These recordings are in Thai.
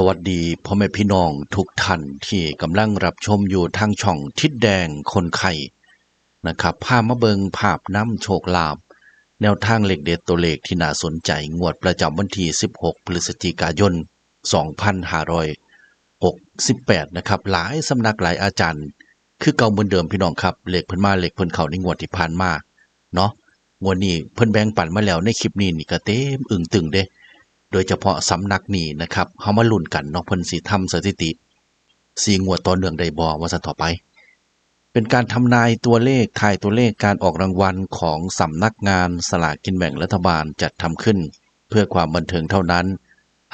สวัสดีพ่อแม่พี่น้องทุกท่านที่กำลังรับชมอยู่ทางช่องทิศแดงคนไข่นะครับพาพมาเบิงภาพน้ำโชคลาภแนวทางเหล็กเด็ดตัวเลขที่น่าสนใจงวดประจำวันที่ 16 พฤศจิกายน 2568 นะครับหลายสำนักหลายอาจารย์ คือเก่าเหมือนเดิมพี่น้องครับเหล็กเพิ่นมาเหล็กเพิ่นเข้าในงวดที่ผ่านมาเนาะงวดนี้เพิ่นแบ่งปันมาแล้วในคลิปนี้นี่ก็เต็มอึ่งตึงเด้ โดยเฉพาะสำนักนี้นะครับเฮามาลุ้นกันเนาะเพิ่นสิทำสถิติสีงวดต่อเนื่องได้บ่ว่าซั่นต่อไป เป็นการทำนายตัวเลขทายตัวเลขการออกรางวัลของสำนักงานสลากกินแบ่งรัฐบาลจัดทำขึ้น เพื่อความบันเทิงเท่านั้น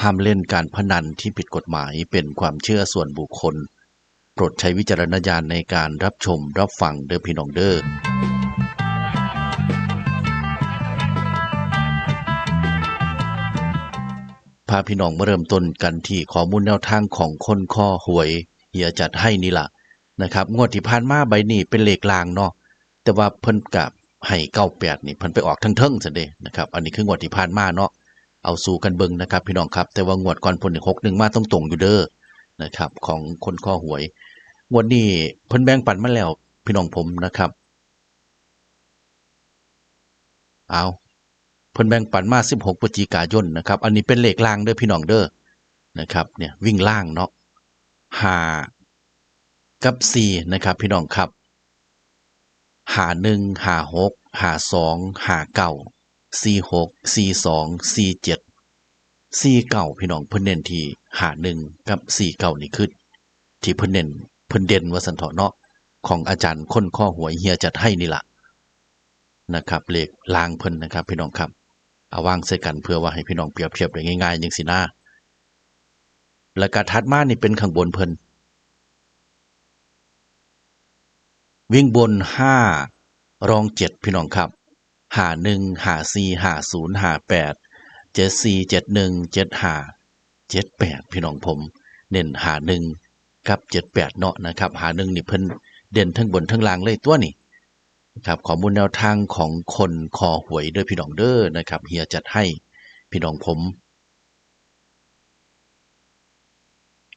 ห้ามเล่นการพนันที่ผิดกฎหมายเป็นความเชื่อส่วนบุคคล โปรดใช้วิจารณญาณในการรับชมรับฟังเด้อพี่น้องเด้อาพี่น้องมาเริ่มต้นกันที่ข้อมูลแนวทางของคนข้อหวยเฮียจัดให้นี่ล่ะนะครับงวดที่ผ่านมาใบนี้เป็นเลขลางเนาะแต่ว่าเพิ่นกับให้เก้าแปดนี่เพิ่นไปออกทั้งเทิงซะเด้นะครับ อันนี้คืองวดที่ผ่านมาเนาะเอาสู่กันเบิงนะครับ พี่น้องครับ แต่ว่างวดก่อนเพิ่นหกหนึ่งมาต้องตรงอยู่เด้อนะครับ ของคนข้อหวยงวดนี้เพิ่นแบ่งปันมาแล้ว พี่น้องผมนะครับ เอา เพิ่นแบ่งปันมา 16พฤศจิกายนนะครับ อันนี้เป็นเลขล่างเด้อพี่น้องเด้อนะครับเนี่ยวิ่งล่างเนาะ5กับ4นะครับพี่น้องครับหาหนึ่งหาหกหาสองหาเก้าสี่หกสี่สองสี่เจ็ดสี่เก้าพี่น้องเพิ่นเน้นที่หาหนึ่งกับสี่เก้านี่คือที่เพิ่นเน้นเพิ่นเด่นว่าสันเถาะเนาะของอาจารย์ค้นข้อหวยเฮียจัดให้นี่ละนะครับเลขลางเพิ่นนะครับ พี่น้องครับ เอาวางใส่กันเพื่อว่าให้พี่น้องเปรียบเทียบได้ง่ายๆอย่างสินะแล้วก็ถัดมานี่เป็นข้างบนเพิ่นวิ่งบนห้ารองเจ็ดพี่น้องครับหาหนึ่งหาสี่หาศูนย์หาแปดเจ็ดสี่เจ็ดหนึ่งเจ็ดหาเจ็ดแปดพี่น้องผม เน้นหาหนึ่งกับเจ็ดแปดเนาะนะครับ หาหนึ่งนี่เพิ่นเด่นทั้งบนทั้งล่างเลยตัวนี่ ครับข้อมูลแนวทางของคนคอหวยเด้อพี่น้องเด้อนะครับเฮียจัดให้พี่น้องผม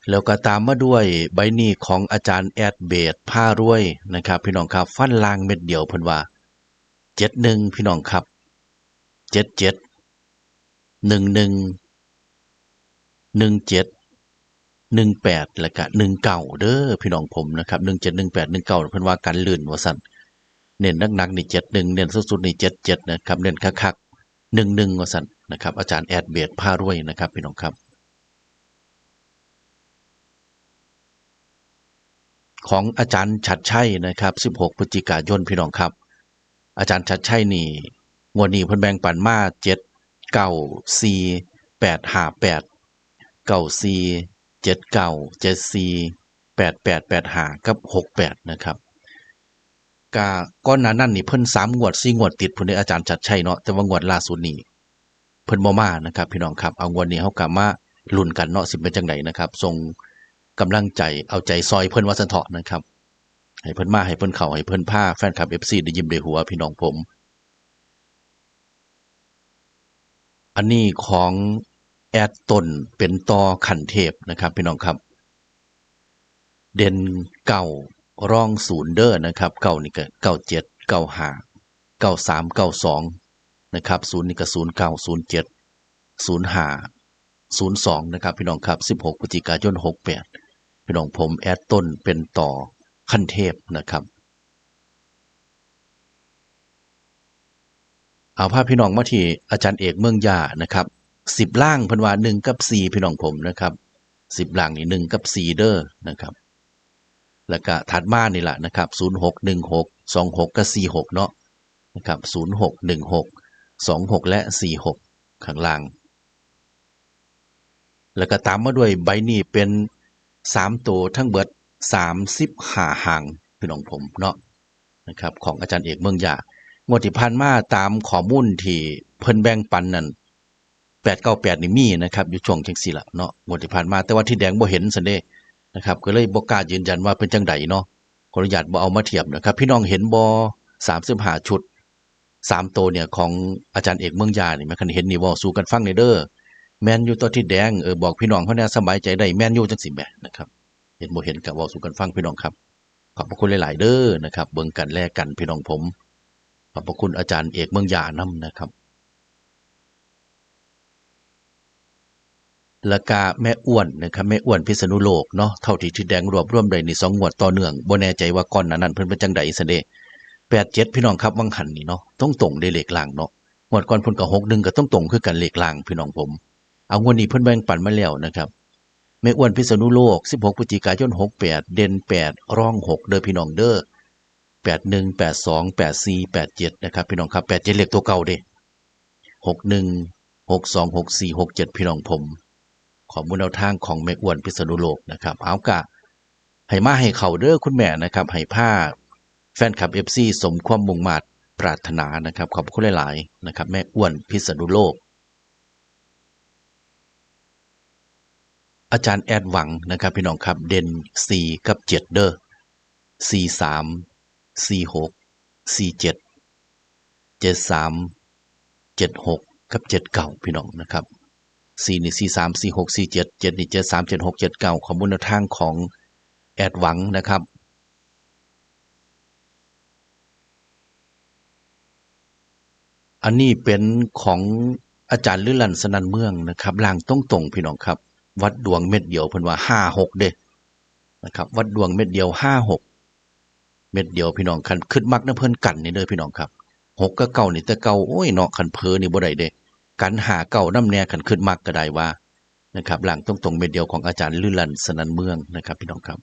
แล้วก็ตามมาด้วยใบนี้ของอาจารย์แอดเบดผ้ารวยนะครับ พี่น้องครับฟันลางเม็ดเดียวเพิ่นว่าเจ็ดหนึ่งพี่น้องครับเจ็ดเจ็ดหนึ่งหนึ่งหนึ่งเจ็ดหนึ่งแปดแล้วก็หนึ่งเก่าเด้อพี่น้องผมนะครับหนึ่งเจ็ดหนึ่งแปดหนึ่งเก่าเพิ่นว่ากันลื่นว่าสั่น เน้นหนักๆนี่เจ็ดหนึ่งเน้นสุดๆนี่เจ็ดเจ็ดนะครับเน้นคักๆหนึ่งหนึ่งว่าสันนะครับ อาจารย์แอดเบียดผ้ารวยนะครับพี่น้องครับ ของอาจารย์ชัดชัยนะครับ16พฤศจิกายนพี่น้องครับ อาจารย์ชัดชัยนี่งวดนี้เพิ่นแบ่งปันมาเจ็ดเก้าสี่แปดห้าแปดเก้าสี่เจ็ดเก้าเจ็ดสี่แปดแปดแปดห้ากับหกแปดนะครับ กาก้อนหนานั่นนี่เพิ่นสามงวดสี่งวดติดพุ่นในอาจารย์ชัดชัยเนาะแต่ว่างวดล่าสุดนี่เพิ่นบ่มานะครับ พี่น้องครับเอางวดนี้เฮากลับมาลุ้นกันเนาะสิเป็นจังไดนะครับส่งกำลังใจเอาใจซอยเพิ่นว่าซั่นเถาะนะครับ ให้เพิ่นมาให้เพิ่นเข้าให้เพิ่นพาแฟนคลับ FC ได้ยิ้มได้หัวพี่น้องผม อันนี้ของแอดตนเป็นต่อขันเทพนะครับ พี่น้องครับ เด่นเก่า ร่องศูนย์เด้อนะครับเก่านี่ก็เก่าเจ็ดเก่าห้าเก่าสามเก่าสองนะครับศูนย์นี่ก็ศูนย์เก้าศูนย์เจ็ดศูนย์ห้าศูนย์สองนะครับ พี่น้องครับสิบหกพฤศจิกายนหกแปดพี่น้องผมแอดต้นเป็นต่อขั้นเทพนะครับ เอาภาพพี่น้องมาที่อาจารย์เอกเมืองยานะครับสิบล่างพันวาหนึ่งกับสี่พี่น้องผมนะครับสิบล่างนี่หนึ่งกับสี่เด้อนะครับ แล้วก็ถัดมานี่แหละนะครับศูนย์หกหนึ่งหกสองหกกับสี่หกเนาะนะครับศูนย์หกหนึ่งหกสองหกและสี่หกข้างล่าง แล้วก็ตามมาด้วยใบนี้เป็นสามตัวทั้งเบิดสามสิบหาหางพี่น้องผมเนาะนะครับของอาจารย์เอกเมืองยางวดที่ผ่านมาตามข้อมูลที่เพิ่นแบ่งปันนั่นแปดเก้าแปดนี่มีนะครับ อยู่ช่วงจังสี่ละเนาะงวดที่ผ่านมาแต่ว่าที่แดงบ่เห็นสันเด้ นะครับ ก็เลยบ่กล้ายืนยันว่าเป็นจังไดเนาะขออนุญาตบ่เอามาเทียบนะครับ พี่น้องเห็นบ่สามสิบห้าชุดสามตัวเนี่ยของอาจารย์เอกเมืองยาเนี่แม่คันเห็นนี่เว่าสู้กันฟังในเด้อแมนยูตัวที่แดงเออบอกพี่น้องเขาแน่สบายใจได้แมนยูจังสิแหม่นะครับเห็นบ่เห็นกับเว้าสู่กันฟังพี่น้องครับ ขอบพระคุณหลาย ๆ เด้อนะครับ เบิ่งกันแลกกันพี่น้องผมขอบพระคุณอาจารย์เอกเมืองยานํนะครับ แล้วก็แม่อ้วนนะครับแม่อ้วนพิษณุโลกเนาะเท่าที่ที่แดงรวบรวมได้นี่สองงวดต่อเนื่องบ่แน่ใจว่าก่อนหนานั้นเพิ่นเป็นจังใดซะเด้87พี่น้องครับวังหันนี่เนาะต้องตรงได้เลขล่างเนาะงวดก่อนเพิ่นก็61ก็ต้องตรงคือกันเลขล่างพี่น้องผม เอางวดนี้เพิ่นแบ่งปันมาแล้วนะครับแม่อ้วนพิษณุโลก 16พฤศจิกายน68 เด่น8 ร่อง 6 เด้อพี่น้องเด้อ81 82 84 87นะครับพี่น้องครับ87เลขตัวเก่าเด้61 62 64 67 พี่น้องผม ข้อมูลแนวทางของแม่อ้วนพิษณุโลกนะครับ เอากะให้มาให้เขาเด้อคุณแม่นะครับให้ผ้าแฟนคลับ FC สมความมุ่งมาตรปรารถนานะครับ ขอบคุณหลาย ๆ นะครับ แม่อ้วนพิษณุโลก อาจารย์แอดหวังนะครับ พี่น้องครับเด่น4 กับ 7 เด้อ4 3 4 6 4 7 7 3 7 6 กับ 7 เก่าพี่น้องนะครับ สี่นี่สี่สามสี่หกสี่เจ็ดเจ็ดนี่เจ็ดสามเจ็ดหกเจ็ดเก้าข้อมูลทางของแอดหวังนะครับอันนี้เป็นของอาจารย์ลือลันสนันเมืองนะครับล่างต้องตรงพี่น้องครับ วัดดวงเม็ดเดียวเพิ่นว่าห้าหกเด้นะครับ วัดดวงเม็ดเดียวห้าหกเม็ดเดียวพี่น้องคันขึ้นมักนะเพิ่นกันนี่เด้อพี่น้องครับหกก็เก่านี่แต่เก่าโอ้ยเนาะคันเพอนี่บ่ได้เด้ กันหาเก่าน้ำแน่ขันขึ้นมากก็ได้ว่านะครับหลังตรงตรงเม็ดเดียวของอาจารย์ลื่นลันสนันเมืองนะครับ พี่น้องครับ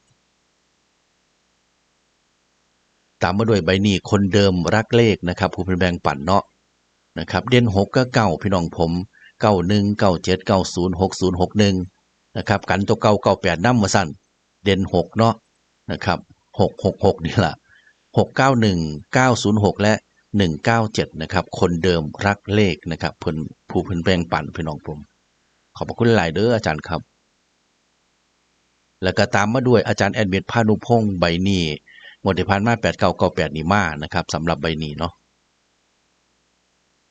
ตามมาด้วยใบนี้คนเดิมรักเลขนะครับผู้เป็นแบงปั่นเนาะนะครับ เด่นหกก็เก้าพี่น้องผมเก้าหนึ่งเก้าเจ็ดเก้าศูนย์หกศูนย์หกหนึ่งนะครับ กันตัวเก้าเก้าแปดน้ำมาสั้นเด่นหกเนาะนะครับหกหกหกนี่แหละหกเก้าหนึ่งเก้าศูนย์หกและ 197 นะครับ คนเดิมรักเลขนะครับเพิ่นผู้เพิ่นแบ่งปันพี่น้องผม ขอบพระคุณหลายเด้ออาจารย์ครับ แล้วก็ตามมาด้วยอาจารย์แอดมิดพานุพงศ์ใบนี้งวดที่ผ่านมา8998นี่มานะครับสำหรับใบนี้เนาะ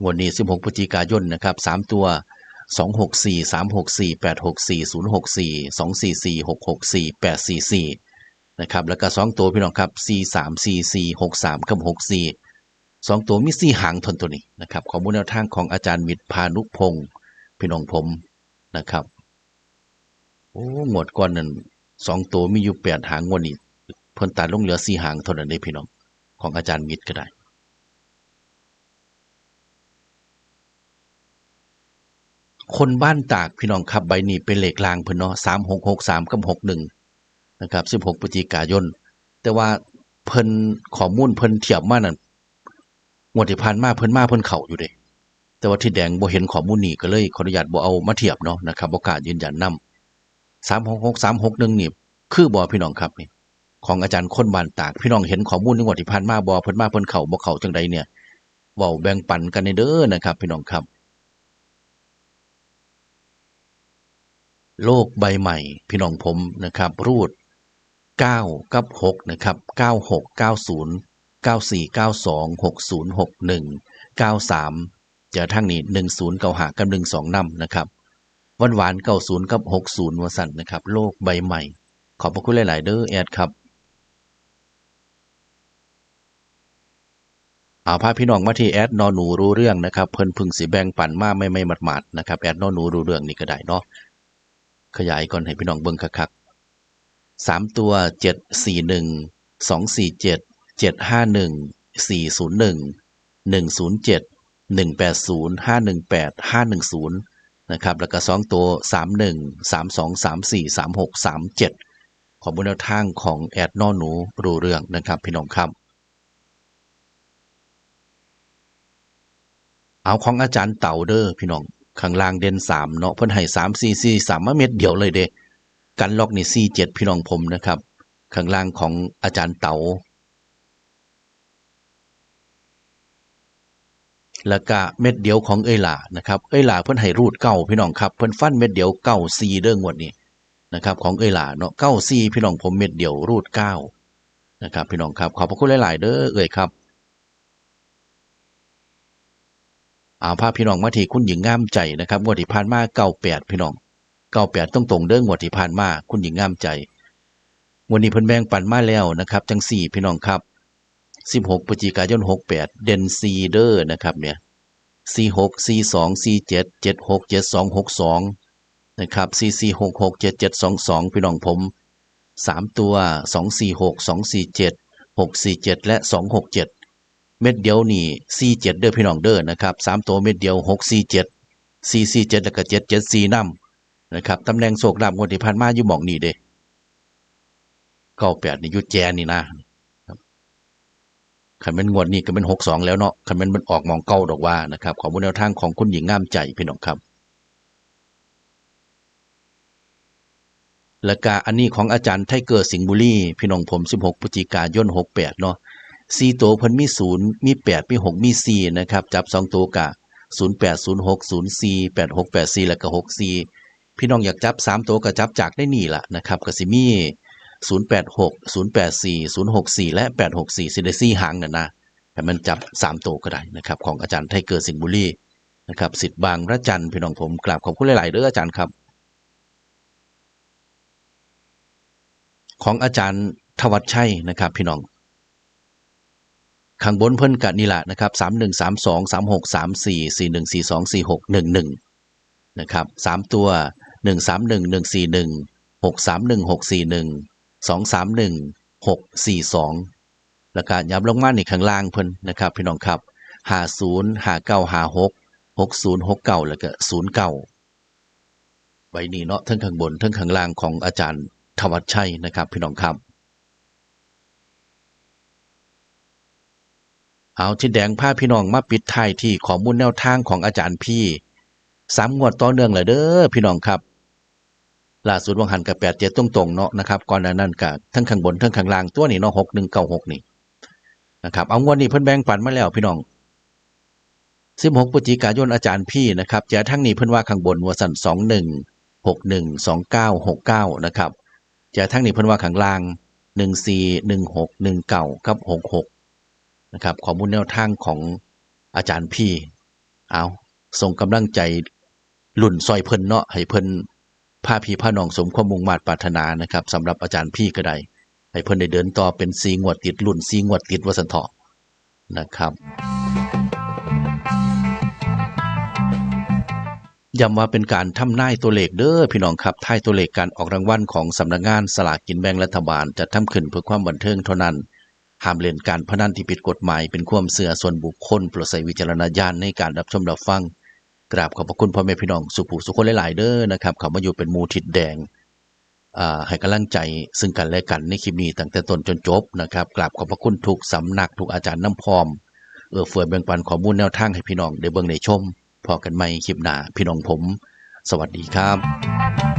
งวดนี้ 16พฤศจิกายนนะครับ3ตัว 264 364 864 064 244 664 844นะครับแล้วก็2ตัวพี่น้องครับ43 44 63กับ64 สองตัวมีสี่หางทนตัวนี้นะครับข้อมูลแนวทางของอาจารย์มิตรพานุพงศ์พี่น้องผมนะครับโอ้หมดก่อนนั้นสองตัวมีอยู่แปดหางงวดนี้เพิ่นตัดลงเหลือสี่หางเท่านั้นเองพี่น้องของอาจารย์มิตรก็ได้คนบ้านตากพี่น้องครับใบนี้เป็นเลขลางเพิ่นเนาะสามหกหกสามกับหกหนึ่งนะครับสิบหกพฤศจิกายน แต่ว่าเพิ่นข้อมูลเพิ่นเทียบมานั่น งวดที่ผ่านมาเพิ่นมาเพิ่นเข้าอยู่เด้แต่ว่าที่แดงบ่เห็นข้อมูลนี้ก็เลยขออนุญาตบ่เอามาเทียบเนาะนะครับบ่กล้ายืนยันนำ366 361นี่คือบ่พี่น้องครับนี่ของอาจารย์คนบ้านตากพี่น้องเห็นข้อมูลในงวดที่ผ่านมาบ่เพิ่นมาเพิ่นเข้าบ่เข้าจังใดเนี่ยเว้าแบ่งปันกันในเด้อนะครับ พี่น้องครับ โลกใบใหม่ พี่น้องผมนะครับ รูด9กับ6นะครับ96 90 94 92 60 61 93 เจอทั้งนี้ 10เก้าหากับ12นำนะครับวันหวาน90กับ 60วสันนะครับ โลกใบใหม่ ขอบพระคุณหลาย ๆ เด้อแอดครับเอาพาพี่น้องมาที่แอดนอหนูรู้เรื่องนะครับ เพิ่นพึ่งสีแบ่งปั่นมาไม่ไม่หมาดๆนะครับแอดนอหนูรู้เรื่องนี่ก็ได้เนาะขยายก่อนให้พี่น้องเบิ่งคักๆสามตัวเจ็ดสี่หนึ่งสองสี่เจ็ด เจ็ดห้าหนึ่งสี่ศูนย์หนึ่งหนึ่งศูนย์เจ็ดหนึ่งแปดศูนย์ห้าหนึ่งแปดห้าหนึ่งศูนย์นะครับแล้วก็สองตัวสามหนึ่งสามสองสามสี่สามหกสามเจ็ดขอบุญแนวทางของแอดนอหนูรู้เรื่องนะครับพี่น้องครับ เอาของอาจารย์เต่าเด้อพี่น้องข้างล่างเด่นสามเนาะเพิ่นให้สามสี่สี่สามมาเม็ดเดียวเลยเด้กันล็อกนี่สี่เจ็ดพี่น้องผมนะครับ ข้างล่างของอาจารย์เต๋า แล้วก็เม็ดเดียวของเอ้ยหล่านะครับเอ้ยหล่าเพิ่นให้รูดเก้าพี่น้องครับเพิ่นฟันเม็ดเดียวเก้าซีเด้องวดนี้นะครับของเอ้ยหล่าเนาะเก้าซีพี่น้องผมเม็ดเดียวรูดเก้านะครับพี่น้องครับขอบพระคุณหลาย ๆ เด้อเอ้ยครับอาพาพี่น้องมาทีคุณหญิงงามใจนะครับงวดที่ผ่านมาเก้าแปดพี่น้องเก้าแปดต้องตรงเด้องวดที่ผ่านมาคุณหญิงงามใจ วันนี้เพิ่นแบ่งปันมาแล้วนะครับ จังสี่พี่น้องครับ สิบหกพฤศจิกายนหกแปดเดนซีเดอร์นะครับเนี่ยสี่หกสี่สองสี่เจ็ดเจ็ดหกเจ็ดสองหกสองนะครับสี่สี่หกหกเจ็ดเจ็ดสองสองพี่น้องผมสามตัวสองสี่หกสองสี่เจ็ดหกสี่เจ็ดและสองหกเจ็ดเม็ดเดียวนี่สี่เจ็ดเด้อพี่น้องเด้อนะครับสามตัวเม็ดเดียวหกสี่เจ็ดสี่สี่เจ็ดแล้วก็เจ็ดเจ็ดสี่น้ำนะครับตำแหน่งโศกลาบงวดที่ผ่านมาอยู่หมองนี่เด้เก้าแปดนี่ยุดแจนี่นะ คันเป็นงวดนี้ก็เป็นหกสองแล้วเนาะคันเป็นมันออกมองเก้าดอกว่านะครับขอบุญแนวทางของคุณหญิงงามใจพี่น้องครับ และกาอันนี้ของอาจารย์ไทเกอร์สิงห์บุรีพี่น้องผม 16พฤศจิกายน68เนาะสี่ตัวพิ่นมีศูนย์มีแปดมีหกมีสี่นะครับจับสองตัวกะศูนย์แปดศูนย์หกศูนย์สี่แปดหกแปดสี่แล้วก็หกสี่พี่น้องอยากจับสามตัวก็จับจากได้นี่ล่ะนะครับกสิมี ศูนย์แปดหกศูนย์แปดสี่ศูนย์หกสี่และแปดหกสี่สิได้สี่หางนั่นนะแต่มันจับสามตัวก็ได้นะครับ ของอาจารย์ไทเกอร์สิงห์บุรีนะครับสิทธิ์บางระจันพี่น้องผมกราบขอบคุณหลาย ๆเด้ออาจารย์ครับ ของอาจารย์ทวัชชัยนะครับ พี่น้องข้างบนเพิ่นกะนี่แหละนะครับสามหนึ่งสามสองสามหกสามสี่สี่หนึ่งสี่สองสี่หกหนึ่งหนึ่งนะครับสามตัวหนึ่งสามหนึ่งหนึ่งสี่หนึ่งหกสามหนึ่งหกสี่หนึ่ง สองสามหนึ่งหกสี่สองแล้วก็ย้ำลงมาในข้างล่างเพิ่นนะครับพี่น้องครับหาศูนย์หาเก้าหาหกหกศูนย์หกเก้าแล้วก็ศูนย์เก้าไว้นี่เนาะทั้งข้างบนทั้งข้างล่างของอาจารย์ทวัชชัยนะครับ พี่น้องครับเอาที่แดงผ้าพี่น้องมาปิดท้ายที่ข้อมูลแนวทางของอาจารย์พี่สามงวดต่อเนื่องเลยเด้อพี่น้องครับ ล่าสุดวังหันกับแปดเจ็ดตรงๆเนาะนะครับก่อนหน้านั้นกับทั้งข้างบนทั้งข้างล่างตัวนี้เนาะหกหนึ่งเก้าหกนี่นะครับเอางวดนี้เพิ่นแบ่งปันมาแล้วพี่น้องสิบหกพฤศจิกายนอาจารย์พี่นะครับแจทั้งนี้เพิ่นว่าข้างบนว่าสั่นสองหนึ่งหกหนึ่งสองเก้าหกเก้านะครับแจทั้งนี้เพิ่นว่าข้างล่างหนึ่งสี่หนึ่งหกหนึ่งเก้ากับหกหกนะครับข้อมูลแนวทางของอาจารย์พี่เอาส่งกำลังใจหลุ่นซอยเพิ่นเนาะให้เพิ่น พาพี่พาน้องสมความมุ่งมา่ปรารถนานะครับสำหรับอาจารย์พี่ก็ได้ให้เพิ่นได้เดินต่อเป็นซีงวดติดหลุ่นซีงวดติดวสันเถาะนะครับย้ำว่าเป็นการทำนายตัวเลขเด้อพี่น้องครับท้ายตัวเลขการออกรางวัลของสำนักงานสลากกินแบ่งรัฐบาลจะทำขึ้นเพื่อความบันเทิงเท่านั้นห้ามเล่นการพนันที่ผิดกฎหมายเป็นความเสื่อส่วนบุคคลโปรดใช้วิจารณญาณในการรับชมรับฟัง กราบขอบพระคุณพ่อแม่พี่น้องสุภูสุคนหลาย ๆ เด้อนะครับเขามาอยู่เป็นมูทิดแดงอ่าให้กำลังใจซึ่งกันและกันในคลิปนี้ตั้งแต่ต้นจนจบนะครับกราบขอบพระคุณทุกสำนักทุกอาจารย์น้ำพร้อมเอื้อเฟื้อเบ่งปันข้อมูลแนวทางให้พี่น้องได้เบิ่งได้ชมพอกันใหม่คลิปหน้าพี่น้องผม สวัสดีครับ